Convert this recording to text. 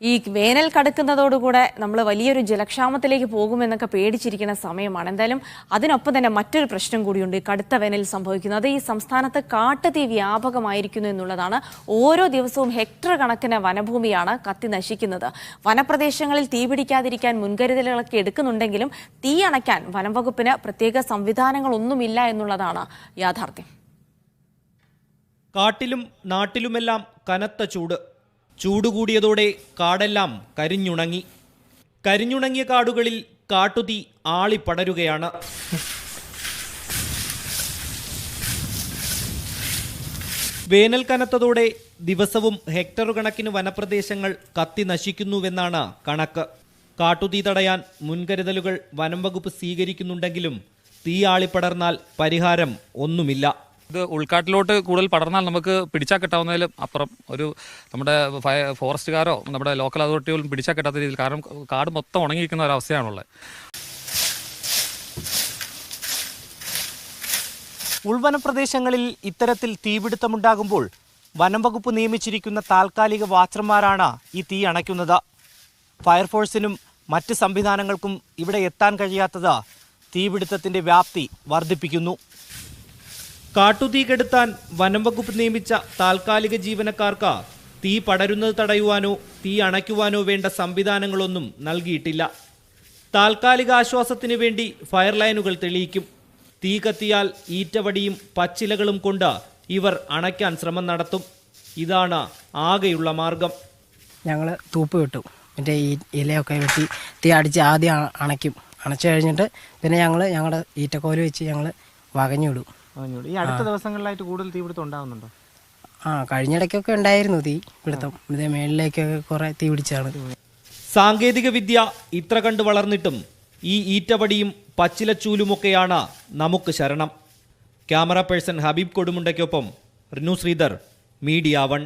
ഈ വേനൽ കടക്കുന്നതോടുകൂടെ നമ്മൾ വലിയൊരു ജലക്ഷാമത്തിലേക്ക് പോകുമെന്നൊക്കെ പേടിച്ചിരിക്കുന്ന സമയമാണ്. എന്തായാലും അതിനൊപ്പം തന്നെ മറ്റൊരു പ്രശ്നം കൂടിയുണ്ട്. കടുത്ത വേനൽ സംഭവിക്കുന്നത് ഈ സംസ്ഥാനത്ത് കാട്ടുതീ വ്യാപകമായിരിക്കുന്നു എന്നുള്ളതാണ്. ഓരോ ദിവസവും ഹെക്ടർ കണക്കിന് വനഭൂമിയാണ് കത്തി നശിക്കുന്നത്. വനപ്രദേശങ്ങളിൽ തീ പിടിക്കാതിരിക്കാൻ മുൻകരുതലുകളൊക്കെ എടുക്കുന്നുണ്ടെങ്കിലും തീ അണയ്ക്കാൻ വനംവകുപ്പിന് പ്രത്യേക സംവിധാനങ്ങളൊന്നുമില്ല എന്നുള്ളതാണ് യാഥാർത്ഥ്യം. കാട്ടിലും നാട്ടിലുമെല്ലാം കനത്ത ചൂട്. ചൂട് കൂടിയതോടെ കാടെല്ലാം കരിഞ്ഞുണങ്ങി. കരിഞ്ഞുണങ്ങിയ കാടുകളിൽ കാട്ടുതീ ആളിപ്പടരുകയാണ്. വേനൽ കനത്തതോടെ ദിവസവും ഹെക്ടർ കണക്കിന് വനപ്രദേശങ്ങൾ കത്തി നശിക്കുന്നുവെന്നാണ് കണക്ക്. കാട്ടുതീ തടയാൻ മുൻകരുതലുകൾ വനം വകുപ്പ് സ്വീകരിക്കുന്നുണ്ടെങ്കിലും തീ ആളിപ്പടർന്നാൽ പരിഹാരം ഒന്നുമില്ല. ഇത് ഉൾക്കാട്ടിലോട്ട് കൂടുതൽ പടർന്നാൽ നമുക്ക് പിടിച്ചാൽ കിട്ടാവുന്നതിലും അപ്പുറം ഒരു നമ്മുടെ ഫോറസ്റ്റുകാരോ നമ്മുടെ ലോക്കൽ അതോറിറ്റികളും പിടിച്ചാൽ കിട്ടാത്ത രീതിയിൽ കാരണം കാട് മൊത്തം ഉണങ്ങിയിരിക്കുന്ന ഒരവസ്ഥയാണുള്ളത്. ഉൾവന പ്രദേശങ്ങളിൽ ഇത്തരത്തിൽ തീപിടുത്തമുണ്ടാകുമ്പോൾ വനം വകുപ്പ് നിയമിച്ചിരിക്കുന്ന താൽക്കാലിക വാച്ചർമാരാണ് ഈ തീ അണയ്ക്കുന്നത്. ഫയർഫോഴ്സിനും മറ്റ് സംവിധാനങ്ങൾക്കും ഇവിടെ എത്താൻ കഴിയാത്തത് തീപിടുത്തത്തിന്റെ വ്യാപ്തി വർദ്ധിപ്പിക്കുന്നു. കാട്ടുതീ കെടുത്താൻ വനം വകുപ്പ് നിയമിച്ച താൽക്കാലിക ജീവനക്കാർക്ക് തീ പടരുന്നത് തടയുവാനോ തീ അണയ്ക്കുവാനോ വേണ്ട സംവിധാനങ്ങളൊന്നും നൽകിയിട്ടില്ല. താൽക്കാലിക ആശ്വാസത്തിന് വേണ്ടി ഫയർ ലൈനുകൾ തെളിയിക്കും. തീ കത്തിയാൽ ഈറ്റവടിയും പച്ചിലകളും കൊണ്ട് ഇവർ അണയ്ക്കാൻ ശ്രമം നടത്തും. ഇതാണ് ആകെയുള്ള മാർഗം. ഞങ്ങൾ തൂപ്പ് കിട്ടും മറ്റേ ഈ ഇലയൊക്കെ വെട്ടി തീ അടിച്ച് ആദ്യം അണയ്ക്കും. അണച്ചു കഴിഞ്ഞിട്ട് പിന്നെ ഞങ്ങൾ ഞങ്ങളുടെ ഈറ്റക്കോൽ വെച്ച് ഞങ്ങൾ വകഞ്ഞു വിടും ഈ അടുത്ത ദിവസങ്ങളിലായിട്ട് കൂടുതൽ തീപിടുത്തം ഉണ്ടാകുന്നുണ്ടോ ആ കഴിഞ്ഞിടയ്ക്കൊക്കെ ഉണ്ടായിരുന്നു തീ പിടുത്തം. ഇതേ മേളിലേക്കൊക്കെ കുറേ തീ പിടിച്ചാണ്. സാങ്കേതിക വിദ്യ ഇത്ര കണ്ട് വളർന്നിട്ടും ഈ ഈറ്റവടിയും പച്ചിലച്ചൂലുമൊക്കെയാണ് നമുക്ക് ശരണം. ക്യാമറ പേഴ്സൺ ഹബീബ് കൊടുമുണ്ടയ്ക്കൊപ്പം റിനു ശ്രീധർ മീഡിയ വൺ.